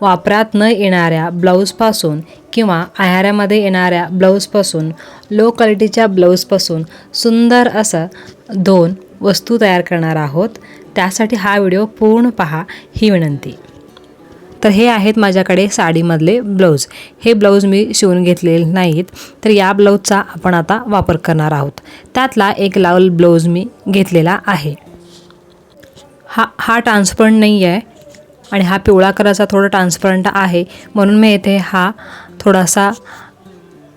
वापरात न येणाऱ्या ब्लाऊजपासून किंवा आहारामध्ये येणाऱ्या ब्लाऊजपासून लो क्वालिटीच्या ब्लाऊजपासून सुंदर असं दोन वस्तू तयार करणार आहोत. त्यासाठी हा व्हिडिओ पूर्ण पहा ही विनंती. तर हे आहेत माझ्याकडे साडीमधले ब्लाऊज. हे ब्लाऊज मी शिवून घेतलेले नाहीत तर या ब्लाऊजचा आपण आता वापर करणार आहोत. त्यातला एक लाल ब्लाऊज मी घेतलेला आहे. हा हा ट्रान्सपरंट नाही आहे. आणि हा पिवळा कलरचा थोडा ट्रान्सपरंट आहे. म्हणून मी येथे हा थोडासा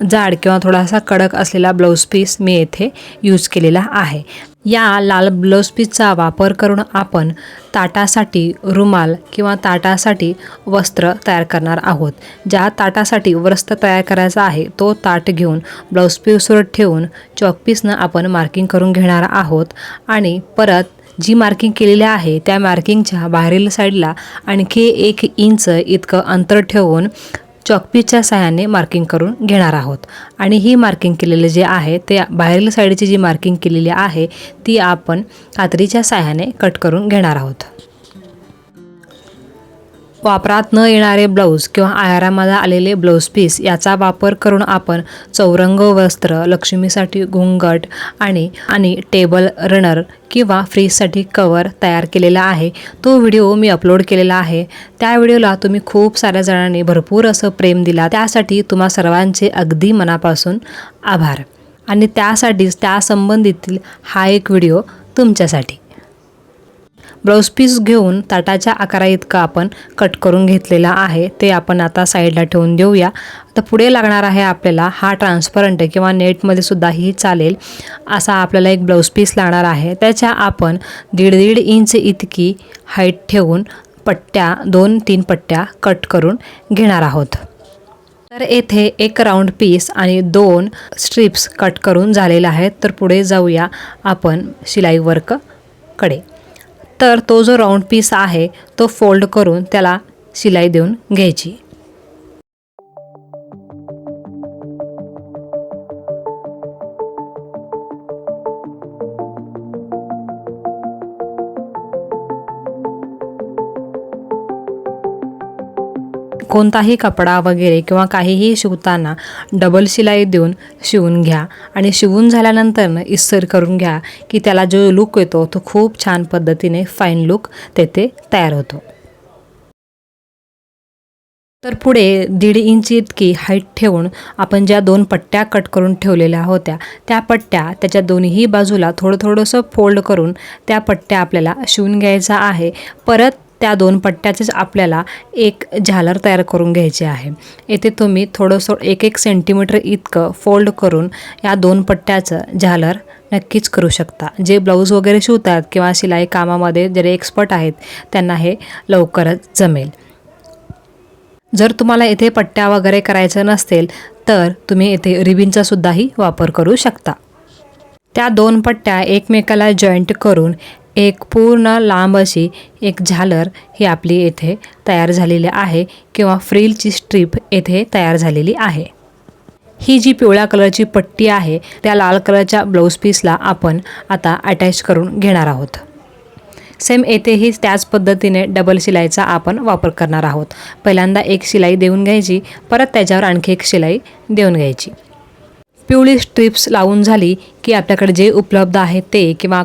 जाड किंवा थोडासा कडक असलेला ब्लाऊज पीस मी येथे यूज केलेला आहे. या लाल ब्लाऊज पीसचा वापर करून आपण ताटासाठी रुमाल किंवा ताटासाठी वस्त्र तयार करणार आहोत. ज्या ताटासाठी वस्त्र तयार करायचा आहे तो ताट घेऊन ब्लाऊज पीसवर ठेवून चॉकपीसनं आपण मार्किंग करून घेणार आहोत. आणि परत जी मार्किंग केलेली आहे त्या मार्किंगच्या बाहेरील साईडला आणखी एक इंच इतकं अंतर ठेवून चॉकपीसच्या साहाय्याने मार्किंग करून घेणार आहोत. आणि ही मार्किंग केलेले जे आहे ते बाहेरील साईडची जी मार्किंग केलेली आहे ती आपण कात्रीच्या साहाय्याने कट करून घेणार आहोत. वापरात न येणारे ब्लाऊज किंवा आयारामाला आलेले ब्लाऊज पीस याचा वापर करून आपण चौरंग वस्त्र लक्ष्मीसाठी घुंगट आणि आणि टेबल रनर किंवा फ्रीजसाठी कवर तयार केलेला आहे. तो व्हिडिओ मी अपलोड केलेला आहे. त्या व्हिडिओला तुम्ही खूप साऱ्या जणांनी भरपूर असं प्रेम दिला. त्यासाठी तुम्हा सर्वांचे अगदी मनापासून आभार. आणि त्यासाठीच त्यासंबंधीतील हा एक व्हिडिओ तुमच्यासाठी. ब्लाऊज पीस घेऊन ताटाच्या आकारा इतकं आपण कट करून घेतलेला आहे ते आपण आता साईडला ठेवून देऊया. आता पुढे लागणार आहे आपल्याला हा ट्रान्सपरंट किंवा नेटमध्ये सुद्धाही चालेल असा आपल्याला एक ब्लाऊज पीस लागणार आहे. त्याच्या आपण दीड दीड इंच इतकी हाईट ठेवून पट्ट्या दोन तीन पट्ट्या कट करून घेणार आहोत. तर येथे एक राऊंड पीस आणि दोन स्ट्रिप्स कट करून झालेल्या आहेत. तर पुढे जाऊया आपण शिलाई वर्ककडे तर तो जो राऊंड पीस आहे तो फोल्ड करून त्याला शिलाई देऊन घ्यायची. कोणताही कपडा वगैरे किंवा काहीही शिवताना डबल शिलाई देऊन शिवून घ्या. आणि शिवून झाल्यानंतर इस्तर करून घ्या की त्याला जो लुक येतो तो खूप छान पद्धतीने फाईन लुक तेथे तयार होतो. तर पुढे दीड इंच इतकी हाईट ठेवून आपण ज्या दोन पट्ट्या कट करून ठेवलेल्या होत्या त्या पट्ट्या त्याच्या दोन्ही बाजूला थोडं थोडंसं फोल्ड करून त्या पट्ट्या आपल्याला शिवून घ्यायचा आहे. परत त्या दोन पट्ट्याचेच आपल्याला एक झालर तयार करून घ्यायचे आहे. येथे तुम्ही थोडंसं एक एक सेंटीमीटर इतकं फोल्ड करून या दोन पट्ट्याचं झालर नक्कीच करू शकता. जे ब्लाऊज वगैरे शिवतात किंवा शिलाई कामामध्ये जे एक्सपर्ट आहेत त्यांना हे लवकरच जमेल. जर तुम्हाला येथे पट्ट्या वगैरे करायचं नसतील तर तुम्ही येथे रिबिनचा सुद्धाही वापर करू शकता. त्या दोन पट्ट्या एकमेकाला जॉईंट करून एक पूर्ण लांब अशी एक झालर ही आपली येथे तयार झालेली आहे किंवा फ्रीलची स्ट्रीप येथे तयार झालेली आहे. ही जी पिवळ्या कलरची पट्टी आहे त्या लाल कलरच्या ब्लाऊज पीसला आपण आता अटॅच करून घेणार आहोत. सेम येथेही त्याच पद्धतीने डबल शिलाईचा आपण वापर करणार आहोत. पहिल्यांदा एक शिलाई देऊन घ्यायची परत त्याच्यावर आणखी एक शिलाई देऊन घ्यायची. पिवळी स्ट्रिप्स लावून झाली की आपल्याकडे जे उपलब्ध आहे ते किंवा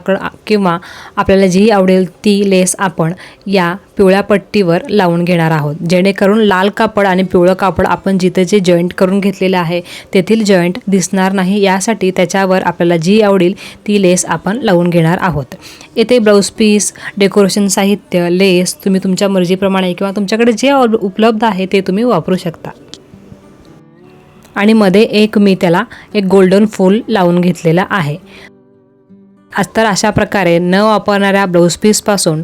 किंवा आपल्याला जी आवडेल ती लेस आपण या पिवळ्या पट्टीवर लावून घेणार आहोत. जेणेकरून लाल कापड आणि पिवळं कापड आपण जिथे जे जॉईंट करून घेतलेले आहे तेथील जॉईंट दिसणार नाही. यासाठी त्याच्यावर आपल्याला जी आवडेल ती लेस आपण लावून घेणार आहोत. येथे ब्लाऊज पीस डेकोरेशन साहित्य लेस तुम्ही तुमच्या मर्जीप्रमाणे किंवा तुमच्याकडे जे उपलब्ध आहे ते तुम्ही वापरू शकता. आणि मध्ये एक मी त्याला एक गोल्डन फूल लावून घेतलेला आहे. तर अशा प्रकारे न वापरणाऱ्या ब्लाऊज पीसपासून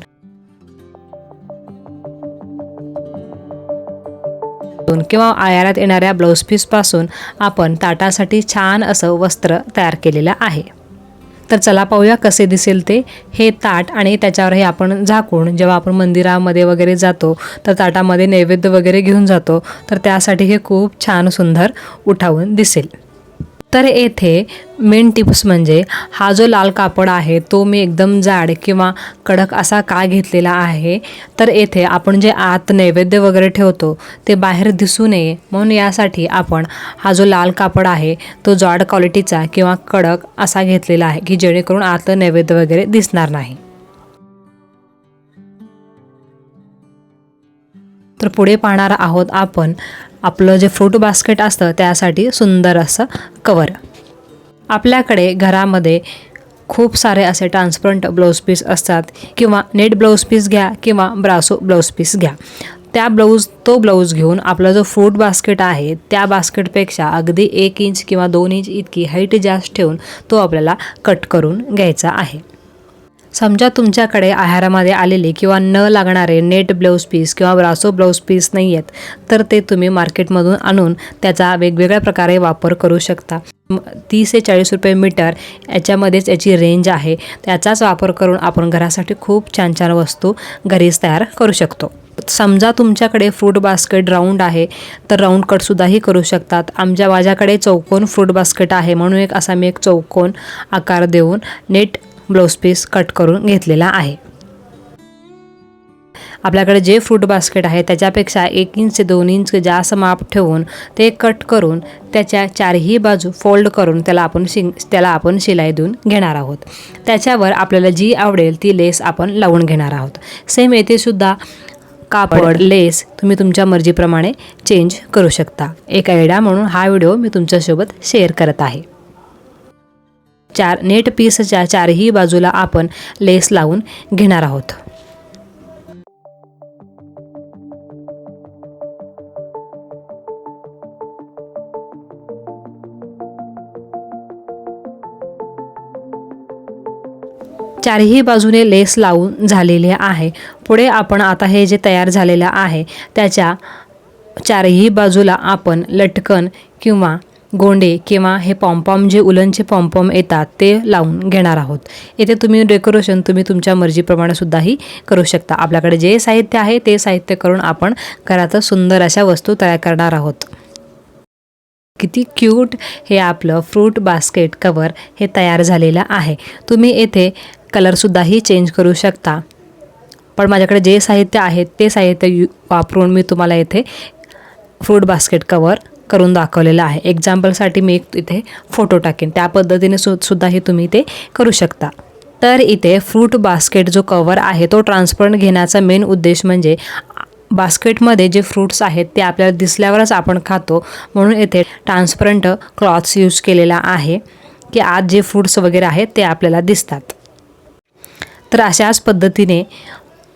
किंवा आयारात येणाऱ्या ब्लाऊज पीसपासून आपण ताटासाठी छान असं वस्त्र तयार केलेलं आहे. तर चला पाहूया कसे दिसेल ते. हे ताट आणि त्याच्यावर हे आपण झाकून जेव्हा आपण मंदिरामध्ये वगैरे जातो तर ताटामध्ये नैवेद्य वगैरे घेऊन जातो. तर त्यासाठी हे खूप छान सुंदर उठावून दिसेल. तर येथे मेन टिप्स म्हणजे हा जो लाल कापड आहे तो मी एकदम जाड किंवा कडक असा का घेतलेला आहे? तर येथे आपण जे आत नैवेद्य वगैरे ठेवतो ते बाहेर दिसू नये. म्हणून यासाठी आपण हा जो लाल कापड आहे तो जाड क्वालिटीचा किंवा कडक असा घेतलेला आहे की जेणेकरून आत नैवेद्य वगैरे दिसणार नाही. तर पुढे पाहणार आहोत आपण आपलं जे फ्रूट बास्केट असतं त्यासाठी सुंदर असं कवर आपल्याकडे घरामध्ये खूप सारे असे ट्रान्सपरंट ब्लाऊज पीस असतात किंवा नेट ब्लाऊज पीस घ्या किंवा ब्रासो ब्लाऊज पीस घ्या. त्या ब्लाऊज तो ब्लाऊज घेऊन आपला जो फ्रूट बास्केट आहे त्या बास्केटपेक्षा अगदी एक इंच किंवा दोन इंच इतकी हाईट जास्त ठेवून तो आपल्याला कट करून घ्यायचा आहे. समजा तुमच्याकडे आहारामध्ये आलेले किंवा न लागणारे नेट ब्लाऊज पीस किंवा ब्रासो ब्लाऊज पीस नाही आहेत तर ते तुम्ही मार्केटमधून आणून त्याचा वेगवेगळ्या प्रकारे वापर करू शकता. तीस ते चाळीस रुपये मीटर याच्यामध्येच याची रेंज आहे. त्याचाच वापर करून आपण घरासाठी खूप छान छान वस्तू घरीच तयार करू शकतो. समजा तुमच्याकडे फ्रूट बास्केट राऊंड आहे तर राऊंड कटसुद्धाही करू शकतात. आमच्या माझ्याकडे चौकोन फ्रूट बास्केट आहे म्हणून एक असा मी एक चौकोन आकार देऊन नेट ब्लाऊज पीस कट करून घेतलेला आहे. आपल्याकडे जे फ्रूट बास्केट आहे त्याच्यापेक्षा एक इंच ते दोन इंच जास्त माप ठेवून ते कट करून त्याच्या चारही बाजू फोल्ड करून त्याला आपण शिंग त्याला आपण शिलाई देऊन घेणार आहोत. त्याच्यावर आपल्याला जी आवडेल ती लेस आपण लावून घेणार आहोत. सेम येथे सुद्धा कापड लेस तुम्ही तुमच्या मर्जीप्रमाणे चेंज करू शकता. एक आयडिया म्हणून हा व्हिडिओ मी तुमच्यासोबत शेअर करत आहे. चार नेट पीसच्या चारही बाजूला आपण लेस लावून घेणार आहोत. चारही बाजूने लेस लावून झालेले आहे. पुढे आपण आता हे जे तयार झालेलं आहे त्याच्या चारही बाजूला आपण लटकन किंवा गोंडे किंवा हे पॉम्पॉम जे उलनचे पॉम्पॉम येतात ते लावून घेणार आहोत. येथे तुम्ही डेकोरेशन तुम्ही तुमच्या मर्जीप्रमाणे सुद्धाही करू शकता. आपल्याकडे जे साहित्य आहे ते साहित्य करून आपण घरातच सुंदर अशा वस्तू तयार करणार आहोत. किती क्यूट हे आपलं फ्रूट बास्केट कवर हे तयार झालेलं आहे. तुम्ही येथे कलरसुद्धाही चेंज करू शकता. पण माझ्याकडे जे साहित्य आहे ते साहित्य वापरून मी तुम्हाला येथे फ्रूट बास्केट कवर करून दाखवलेलं आहे. एक्झाम्पलसाठी मी एक इथे फोटो टाकेन. त्या पद्धतीने सु सुद्धाही तुम्ही ते करू शकता. तर इथे फ्रूट बास्केट जो कवर आहे तो ट्रान्सपरंट घेण्याचा मेन उद्देश म्हणजे बास्केटमध्ये जे फ्रूट्स आहेत ते आपल्याला दिसल्यावरच आपण खातो. म्हणून येथे ट्रान्सपरंट क्लॉथ्स यूज केलेला आहे की आत जे फ्रूट्स वगैरे आहेत ते आपल्याला दिसतात. तर अशाच पद्धतीने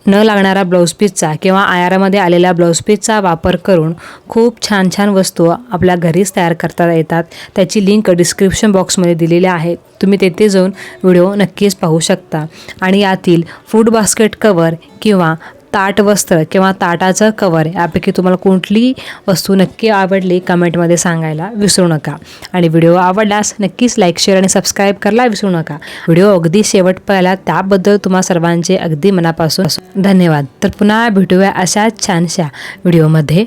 न लागणारा ब्लाऊज पीसचा किंवा आयारामध्ये आलेल्या ब्लाऊज पीसचा वापर करून खूप छान छान वस्तू आपल्या घरीच तयार करता येतात. त्याची लिंक डिस्क्रिप्शन बॉक्समध्ये दिलेली आहे. तुम्ही तेथे जाऊन व्हिडिओ नक्कीच पाहू शकता. आणि यातील फूड बास्केट कवर किंवा ताट वस्त्र किंवा ताटाचं कवर यापैकी तुम्हाला कुठली वस्तू नक्की आवडली कमेंटमध्ये सांगायला विसरू नका. आणि व्हिडिओ आवडल्यास नक्कीच लाईक शेअर आणि सबस्क्राईब करायला विसरू नका. व्हिडिओ अगदी शेवट पाहिला त्याबद्दल तुम्हा सर्वांचे अगदी मनापासून धन्यवाद. तर पुन्हा भेटूया अशाच छानशा व्हिडिओमध्ये.